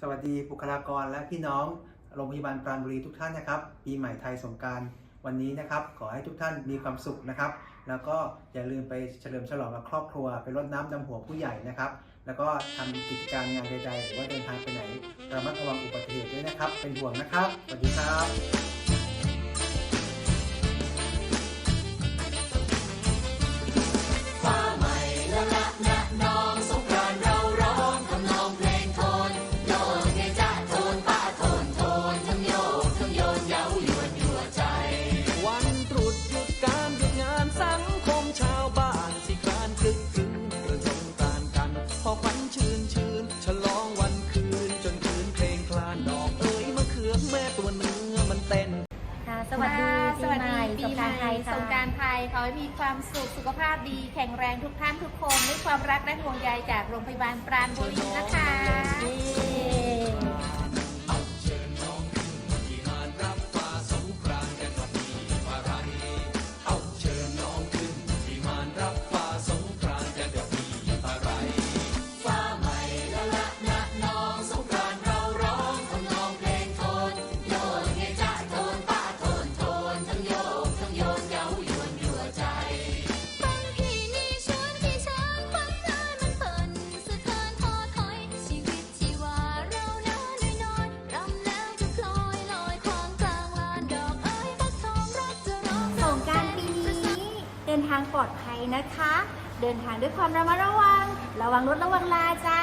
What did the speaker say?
สวัสดีบุคลากรและพี่น้อง โรงพยาบาลปราณบุรีทุกท่านนะครับ ปีใหม่ไทยสงการวันนี้นะครับ ขอให้ทุกท่านมีความสุขนะครับ แล้วก็อย่าลืมไปเฉลิมฉลองกับครอบครัว ไปรดน้ำดำหัวผู้ใหญ่นะครับ แล้วก็ทำกิจการงานใดๆ หรือว่าเดินทางไปไหนระมัดระวังอุบัติเหตุด้วยนะครับ เป็นห่วงนะครับ สวัสดีครับฟ้าใหม่ละละนะน้อง วัสดีค่ะสปีวัสใหดีม่ปีสงใหกม่รานต์ไทยสค่ะงกรารไทยขอให้มีความสุขสุขภาพดี แข็งแรงทุกท่านทุกคนด้วยความรักและห่วงใยจากโรงพยาบาลปราณบุรีนะคะ นทางปลอดภัยนะคะ เดินทางด้วยความระมัดระวัง ระวังรถระวังลาจ้า